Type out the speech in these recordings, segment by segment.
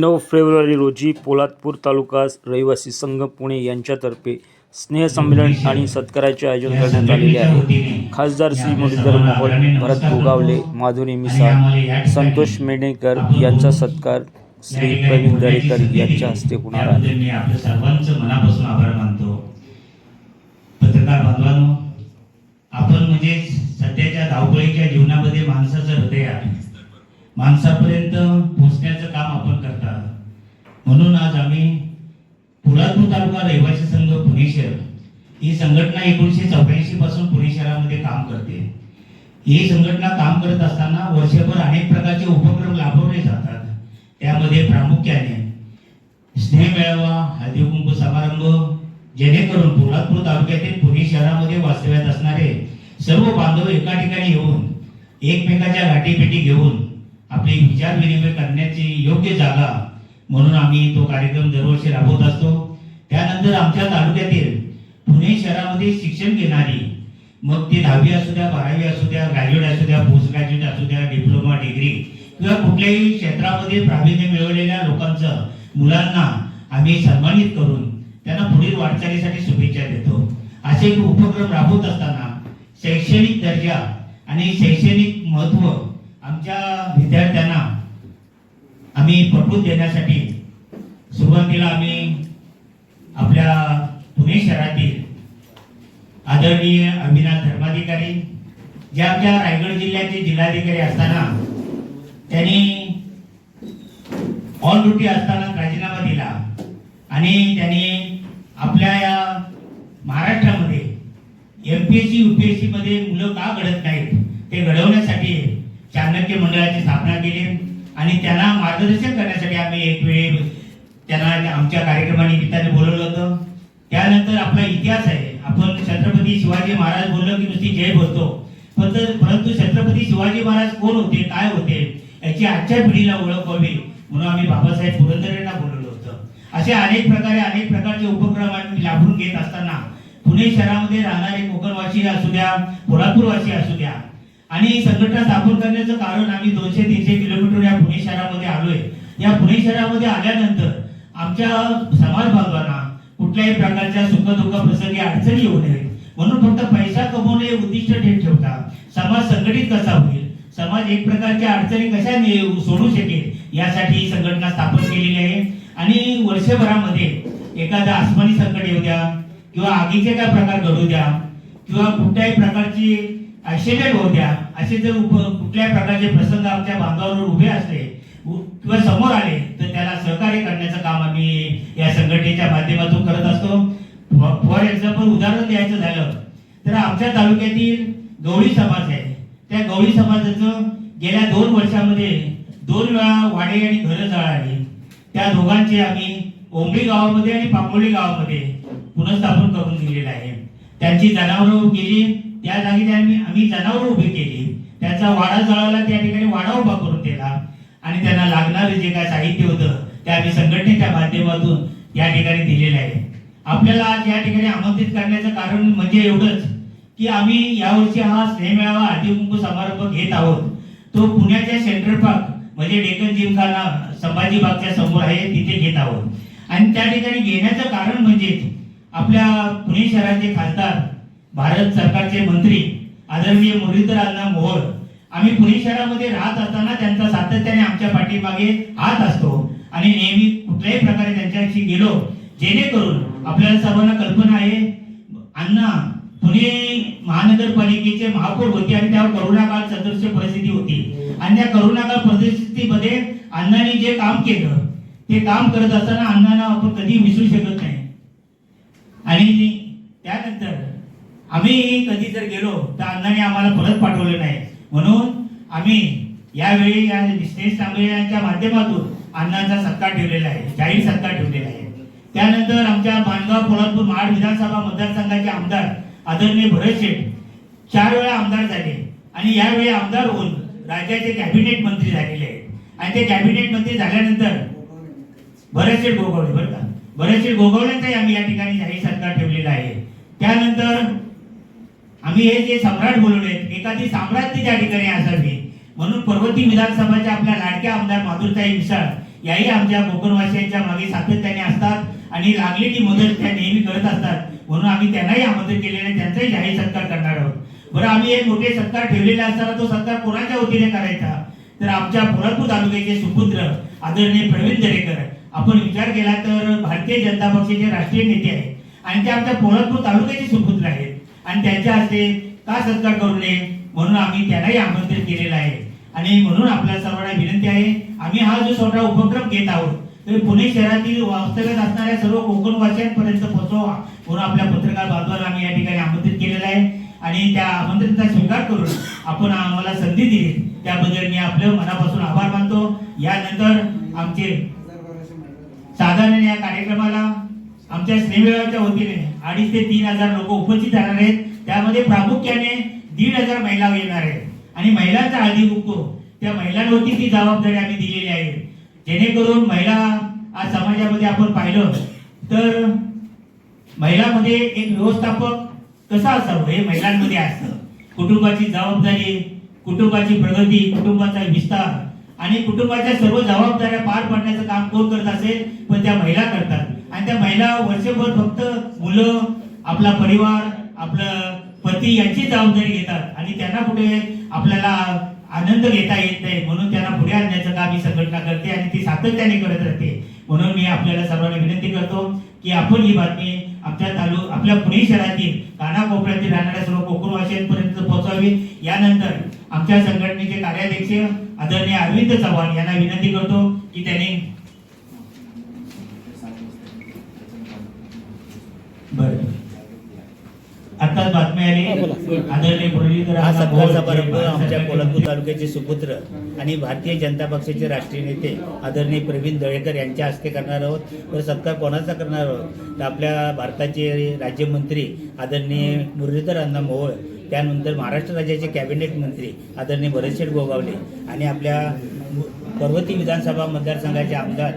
नऊ फेब्रुवारी रोजी पोलादपूर तालुका रहिवासी संघ पुणे यांच्यातर्फे स्नेहसंमेलन आणि सत्काराचे आयोजन करण्यात आलेले आहे. खासदार श्री मुरलीधर मोहन भरत गोगावले माधुरी मिसाळ संतोष मेढेकर यांचा सत्कार श्री प्रवीण दरेकर यांच्या हस्ते होणार आहे. मी आपल्या सर्वांचं मनापासून आभार मानतो. पत्रकार बांधवांनो आपण म्हणजे सध्याच्या धावपळीच्या जीवनामध्ये माणसाचं हृदय आहे. माणसापर्यंत पोहोचण्याचं काम आपण करता म्हणून आज आम्ही पोलादपूर तालुका रहिवासी संघ पुणे शहर ही संघटना एकोणीसशे चौऱ्याऐंशी पासून पुणे शहरामध्ये काम करते. ही संघटना काम करत असताना वर्षभर अनेक प्रकारचे उपक्रम राबवले जातात. त्यामध्ये प्रामुख्याने स्नेह मेळावा हळदी कुंकू समारंभ जेणेकरून पोलादपूर तालुक्यातील पुणे शहरामध्ये वास्तव्यात असणारे सर्व बांधव एका ठिकाणी येऊन एकमेकाच्या गाठीपेटी घेऊन आपले विचार विनिमय करण्याची योग्य जागा म्हणून आम्ही तो कार्यक्रम दरवर्षी राबवत असतो. त्यानंतर आमच्या तालुक्यातील पुणे शहरामध्ये शिक्षण घेणारी मग ती दहावी असू द्या बारावी असू द्या ग्रॅज्युएट असू द्या पोस्ट ग्रॅज्युएट असू द्या डिप्लोमा डिग्री किंवा कुठल्याही क्षेत्रामध्ये प्रावीण्य मिळवलेल्या लोकांचं मुलांना आम्ही सन्मानित करून त्यांना पुढील वाटचालीसाठी शुभेच्छा देतो. असे उपक्रम राबवत असताना शैक्षणिक दर्जा आणि शैक्षणिक महत्त्व आमच्या विद्यार्थ्यांना आम्ही पटवून देण्यासाठी सुरुवातीला आम्ही आपल्या पुणे शहरातील आदरणीय अभिनाथ धर्माधिकारी जे आमच्या रायगड जिल्ह्याचे जिल्हाधिकारी असताना त्यांनी ऑन ड्युटी असताना राजीनामा दिला आणि त्यांनी आपल्या या महाराष्ट्रामध्ये M P S C U P S सीमध्ये मुलं का घडत नाहीत ते घडवण्यासाठी चाणक्य मंडळाची स्थापना केली. आणि त्यांना मार्गदर्शन करण्यासाठी आम्ही एक वेळ त्यांना आमच्या कार्यक्रमानिमित्ताने बोलवलं होतं. त्यानंतर आपला इतिहास आहे. आपण छत्रपती शिवाजी महाराज बोललो की नुसती जय बोलतो. पण परंतु छत्रपती शिवाजी महाराज कोण होते काय होते याची आजच्या पिढीला ओळख व्हावी म्हणून आम्ही बाबासाहेब पुरंदरे यांना बोलवलं होतं. असे अनेक प्रकारे अनेक प्रकारचे उपक्रम आम्ही लाभून घेत असताना पुणे शहरामध्ये राहणारे कोकणवासी असू द्या कोल्हापूरवासी असू द्या आणि संघटना स्थापन करण्याचं कारण आम्ही दोनशे तीनशे किलोमीटर या पुणे शहरामध्ये आलोय. या पुणे शहरामध्ये आल्यानंतर आमच्या समाज बांधवांना कुठल्याही प्रकारच्या सुखदुःख प्रसंगी अडचणी येऊ नये म्हणून फक्त पैसा कमवणे हे उद्दिष्ट ठेव ठेवता समाज संघटित कसा होईल? समाज एक प्रकारच्या अडचणी कशा सोडू शकेल? यासाठी ही संघटना स्थापन केलेली आहे. आणि वर्षभरामध्ये एखादा आसमानी संकट येऊ द्या किंवा आगीचे काय प्रकार घडू द्या किंवा कुठल्याही प्रकारची ऍक्सिडेंट होऊ द्या. असे जर उप प्रकारचे प्रसंग आमच्या बांधावर उभे असले किंवा समोर आले तर त्याला सहकार्य करण्याचं काम आम्ही या संघटनेच्या माध्यमातून करत असतो. फॉर एक्झाम्पल उदाहरण द्यायचं झालं तर आमच्या तालुक्यातील गवळी समाज आहे. त्या गवळी समाजाचं गेल्या दोन वर्षामध्ये दोन वेळा वाडे आणि घरं जळाली. त्या दोघांचे आम्ही ओंबळी गावामध्ये आणि पांबोळी गावामध्ये पुनर्स्थापन करून दिलेलं आहे. त्यांची जनावरं गेली त्या जागी त्यांनी आम्ही जनावर उभी केली त्याचा वाडा जळाला त्या ठिकाणी वाडा उभा करून दिला आणि त्यांना लागणारे जे काय साहित्य होतं ते आम्ही संघटनेच्या माध्यमातून या ठिकाणी दिलेलं आहे. आपल्याला आज या ठिकाणी आमंत्रित करण्याचं कारण म्हणजे एवढंच की आम्ही यावर्षी हा स्नेहमेळावा हळदी कुंकू समारंभ घेत आहोत. तो पुण्याच्या सेंट्रल पार्क म्हणजे डेक्कन जिमखाना संभाजी बागच्या समोर आहे तिथे घेत आहोत. आणि त्या ठिकाणी घेण्याचं कारण म्हणजे आपल्या पुणे शहराचे खासदार भारत सरकारचे मंत्री आदरणीय मुरलीधर अण्णा मोहोळ. आम्ही पुणे शहरामध्ये राहत असताना त्यांचा सातत्याने आमच्या पाठीमागे हात असतो आणि नेहमी कुठल्याही प्रकारे त्यांच्याशी गेलो जेणेकरून आपल्याला सर्वांना कल्पना आहे अण्णा पुणे महानगरपालिकेचे महापौर होते आणि त्यावर करोना काळ सदृश्य परिस्थिती होती. आणि त्या करोना काळ परिस्थितीमध्ये अण्णांनी जे काम केलं ते काम करत असताना अण्णांना आपण कधी विसरू शकत नाही. आणि त्यानंतर आम्ही कधी जर गेलो तर अण्णाने आम्हाला परत पाठवलं नाही. म्हणून आम्ही यावेळी या स्नेह सांगळे यांच्या माध्यमातून अण्णांचा सत्कार ठेवलेला आहे जाहीर सत्कार ठेवलेला आहे. त्यानंतर आमच्या बांधगाव पोलादपूर महाड विधानसभा मतदारसंघाचे आमदार आदरणीय भरत शेठ चार वेळा आमदार झाले आणि यावेळी आमदार होऊन राज्याचे कॅबिनेट मंत्री झालेले आहेत. आणि ते कॅबिनेट मंत्री झाल्यानंतर बरेचसे गोगवले बरं का? बरेचसे गोगवल्यांचाही आम्ही या ठिकाणी जाहीर सत्कार ठेवलेला आहे. त्यानंतर आम्ही हे जे सम्राट बोलवले एखादी साम्राज्य त्या ठिकाणी असावी म्हणून पर्वती विधानसभाच्या आपल्या लाडक्या आमदार माधुरताई मिसाळ याही आमच्या कोकणवासियांच्या मागे सातत्याने असतात आणि लागलेली मदत त्या नेहमी करत असतात. म्हणून आम्ही त्यांनाही आमंत्रित केलेले आहे, त्यांचाही जाहीर सत्कार करणार आहोत. बरं आम्ही एक मोठे सत्कार ठेवलेले असताना तो सत्कार कोणाच्या वतीने करायचा? तर आमच्या पोलादपूर तालुक्याचे सुपुत्र आदरणीय प्रवीण दरेकर आपण विचार केला तर भारतीय जनता पक्षाचे राष्ट्रीय नेते आहेत आणि ते आमच्या पोलादपूर तालुक्याचे सुपुत्र आहेत. आणि त्यांच्या हस्ते का सत्कार करू नये म्हणून आम्ही त्यांनाही आमंत्रित केलेलं आहे. आणि म्हणून आपल्या सर्वांना विनंती आहे आम्ही हा जो छोटा उपक्रम घेत आहोत तर पुणे शहरातील वास्तव्यात असणाऱ्या सर्व कोकणवासियांपर्यंत पोहोचवा म्हणून आपल्या पत्रकार बांधवांना आम्ही या ठिकाणी आमंत्रित केलेलं आहे. आणि त्या आमंत्रितचा स्वीकार करून आपण आम्हाला संधी दिली. त्याबद्दल मी आपलं मनापासून आभार मानतो. यानंतर आमचे साधारण या कार्यक्रमाला आमच्या स्नेहमेळाच्या वतीने अडीच ते तीन हजार लोक उपस्थित राहणार आहेत. त्यामध्ये प्रामुख्याने दीड हजार महिला येणार आहेत. आणि महिलांचा हळदी कुंकू त्या महिलांवरती ती जबाबदारी आम्ही दिलेली आहे. जेणेकरून महिला आज समाजामध्ये आपण पाहिलं तर महिलामध्ये एक व्यवस्थापक कसा असावं? हे महिलांमध्ये असतं. कुटुंबाची जबाबदारी कुटुंबाची प्रगती कुटुंबाचा विस्तार आणि कुटुंबाच्या सर्व जबाबदाऱ्या पार पाडण्याचं काम कोण करत असेल? पण त्या महिला करतात. आणि त्या महिला वर्षभर फक्त मुलं आपला परिवार आपलं पती यांची जबाबदारी घेतात. आणि त्यांना कुठे आपल्याला आनंद घेता येत नाही. म्हणून त्यांना पुढे आणण्याचं काम ही संघटना करते आणि ती सातत्याने करत राहते. म्हणून मी आपल्याला सर्वांना विनंती करतो की आपण ही बातमी आमच्या तालु आपल्या पुणे शहरातील कानाकोपऱ्यातील राहणाऱ्या सर्व कोकण वाशियांपर्यंत पोहोचावी. यानंतर आमच्या संघटनेचे कार्याध्यक्ष आदरणीय अरविंद चव्हाण यांना विनंती करतो की त्यांनी बरं. आताच बातमी आली. आदरणीय मुरलीधर आमच्या कोल्हापूर तालुक्याचे सुपुत्र आणि भारतीय जनता पक्षाचे राष्ट्रीय नेते आदरणीय प्रवीण दळेकर यांच्या हस्ते करणार आहोत. तर सत्कार कोणाचा करणार आहोत? तर आपल्या भारताचे राज्यमंत्री आदरणीय मुरलीधर अण्णा मोहोळ त्यानंतर महाराष्ट्र राज्याचे कॅबिनेट मंत्री आदरणीय भरतशेठ गोगावले आणि आपल्या पर्वती विधानसभा मतदारसंघाचे आमदार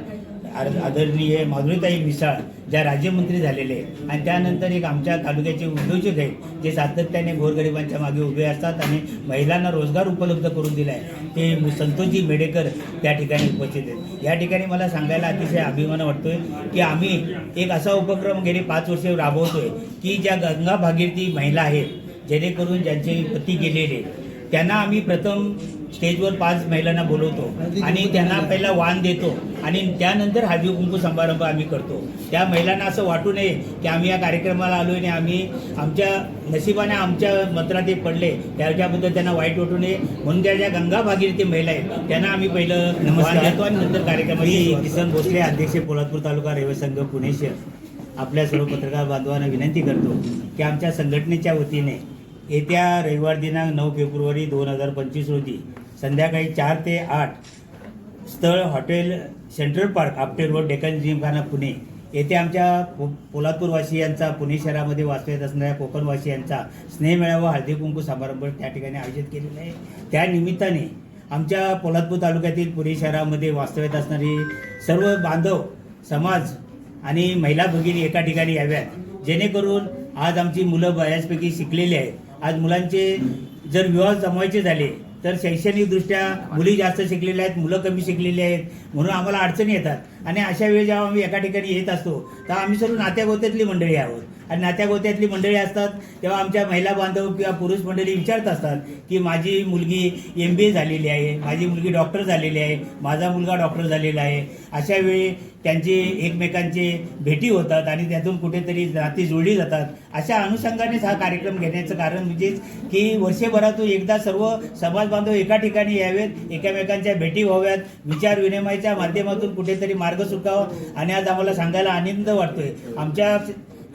आदरणीय माधुरीताई मिसाळ ज्या राज्यमंत्री झालेले आणि त्यानंतर एक आमच्या तालुक्याचे उद्योजक आहेत जे सातत्याने गोरगरिबांच्या मागे उभे असतात आणि महिलांना रोजगार उपलब्ध करून दिला आहे ते संतोषजी मेडेकर त्या ठिकाणी उपस्थित आहेत. या ठिकाणी मला सांगायला अतिशय अभिमान वाटतोय की आम्ही एक असा उपक्रम गेले पाच वर्षे राबवतोय की ज्या गंगा भागीरथी महिला आहेत जेणेकरून ज्यांचे पती गेलेले त्यांना आम्ही प्रथम स्टेजवर पाच महिलांना बोलवतो आणि त्यांना पहिला वाण देतो आणि त्यानंतर हळदी कुंकू समारंभ आम्ही करतो. त्या महिलांना असं वाटू नये की आम्ही या कार्यक्रमाला आलो आणि आम्ही आमच्या नशिबाने आमच्या मंत्रात ते पडले त्याच्याबद्दल त्यांना वाईट वाटू नये. म्हणून त्या ज्या गंगा भागीरथी महिला आहेत त्यांना आम्ही पहिलं नमस्कार. देतो आणि नंतर कार्यक्रमाची किसन भोसले अध्यक्ष पोलादपूर तालुका रेल्वे संघ पुणे शहर. आपल्या सर्व पत्रकार बांधवांना विनंती करतो की आमच्या संघटनेच्या वतीने येत्या रविवार दिनांक नऊ फेब्रुवारी दोन हजार पंचवीस रोजी संध्याकाळी चार ते आठ स्थळ hotel central park Apte road Deccan Gymkhana Pune येथे आमच्या पो पोलादपूरवासियांचा पुणे शहरामध्ये वास्तव्यात असणाऱ्या कोकणवासियांचा स्नेहमेळावा हळदी कुंकू समारंभ त्या ठिकाणी आयोजित केलेला आहे. त्या निमित्ताने आमच्या पोलादपूर तालुक्यातील पुणे शहरामध्ये वास्तव्यात असणारी सर्व बांधव समाज आणि महिला भगिनी एका ठिकाणी याव्यात. जेणेकरून आज आमची मुलं बऱ्याचपैकी शिकलेली आहेत. आज मुलांचे जर विवाह जमवायचे झाले तर शैक्षणिकदृष्ट्या मुली जास्त शिकलेल्या आहेत मुलं कमी शिकलेली आहेत म्हणून आम्हाला अडचणी येतात. आणि अशा वेळी जेव्हा आम्ही एका ठिकाणी येत असतो तर आम्ही सर्व नात्यागोत्यातली मंडळी आहोत. आणि नात्यागोत्यातली मंडळी असतात तेव्हा आमच्या महिला बांधव किंवा पुरुष मंडळी विचारत असतात की माझी मुलगी एम बी ए झालेली आहे माझी मुलगी डॉक्टर झालेली आहे माझा मुलगा डॉक्टर झालेला आहे. अशा वेळी त्यांची एकमेकांचे भेटी होतात आणि त्यातून कुठेतरी नाती जोडली जातात. अशा अनुषंगानेच हा कार्यक्रम घेण्याचं कारण म्हणजेच की वर्षभरातून एकदा सर्व समाज बांधव एका ठिकाणी यावेत एकमेकांच्या भेटी व्हाव्यात विचार विनिमयाच्या माध्यमातून कुठेतरी मार्ग सुटावा. आणि आज आम्हाला सांगायला आनंद वाटतोय. आमच्या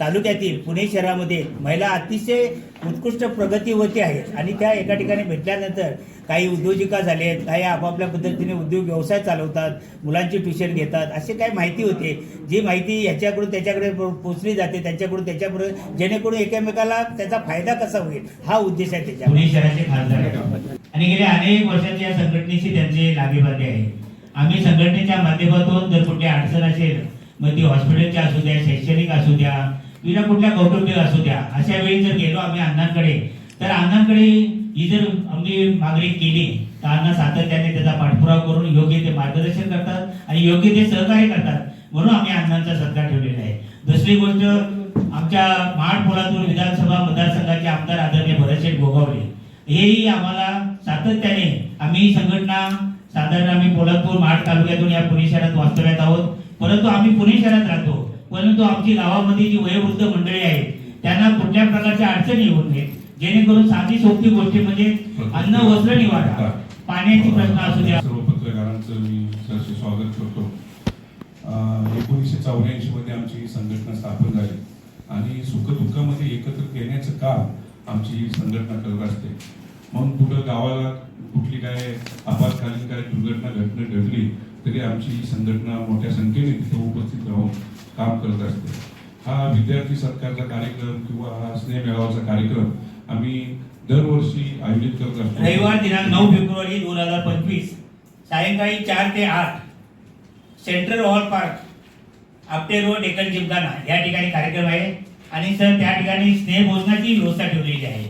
तालुक्यातील पुणे शहरामध्ये महिला अतिशय उत्कृष्ट प्रगतीवरती आहेत आणि त्या एका ठिकाणी भेटल्यानंतर काही उद्योजिका झाले आहेत काही आपापल्या पद्धतीने उद्योग व्यवसाय चालवतात मुलांची ट्युशन घेतात असे काही माहिती होते. जी माहिती याच्याकडून त्याच्याकडे पोचली जाते त्यांच्याकडून त्याच्याकडून जेणेकरून एकमेकाला त्याचा फायदा कसा होईल हा उद्देश आहे त्याच्या पुणे शहराचे खासदार आणि गेल्या अनेक वर्षांची या संघटनेशी त्यांचे लागेबागे आहे आम्ही संघटनेच्या माध्यमातून जर कुठे अडचण असेल मग ती हॉस्पिटलची असू द्या शैक्षणिक असू द्या विना कुठल्या कौटुंबिक असू द्या. अशा वेळी जर गेलो आम्ही अण्णांकडे तर अण्णांकडे ही जर आम्ही मागणी केली तर अण्णा सातत्याने त्याचा पाठपुरावा करून योग्य ते मार्गदर्शन करतात आणि योग्य ते सहकार्य करतात. म्हणून आम्ही अण्णांचा सत्कार ठेवलेला आहे. दुसरी गोष्ट आमच्या महाड विधानसभा मतदारसंघाचे आमदार आदरणीय भरतशेठ गोगावले. हेही आम्हाला सातत्याने आम्ही ही संघटना साधारण आम्ही पोलादपूर महाड तालुक्यातून या पुणे शहरात वास्तव्यात आहोत. परंतु आम्ही पुणे शहरात राहतो. परंतु आमची गावामध्ये जी वयोवृद्ध मंडळी आहेत त्यांना कुठल्या प्रकारच्या अडचणी होत नयेत जेणेकरून साधी सोपी गोष्टी म्हणजे अन्न वस्त्र निवारा. पाण्याची प्रश्न असू द्या. सर्व पत्रकारांचं मी सहर्ष स्वागत करतो. एकोणीसशे चौऱ्याऐंशी मध्ये आमची संघटना स्थापन झाली. आणि सुखदुःखामध्ये एकत्र येण्याचं काम आमची संघटना करत असते. मग कुठं गावाला आपत्कालीन काय दुर्घटना घटना घडली तरी आमची ही संघटना मोठ्या संख्येने तिथं उपस्थित राहून काम करत असते. हा विद्यार्थी सत्कारचा कार्यक्रम किंवा हा स्नेह मेळावाचा कार्यक्रम आम्ही दरवर्षी आयोजित करत असतो. रविवार दिनांक नऊ फेब्रुवारी दोन हजार पंचवीस सायंकाळी चार ते आठ central hall park Apte road Deccan Gymkhana. या ठिकाणी कार्यक्रम आहे आणि सर त्या ठिकाणी स्नेहभोजनाची व्यवस्था ठेवलेली आहे.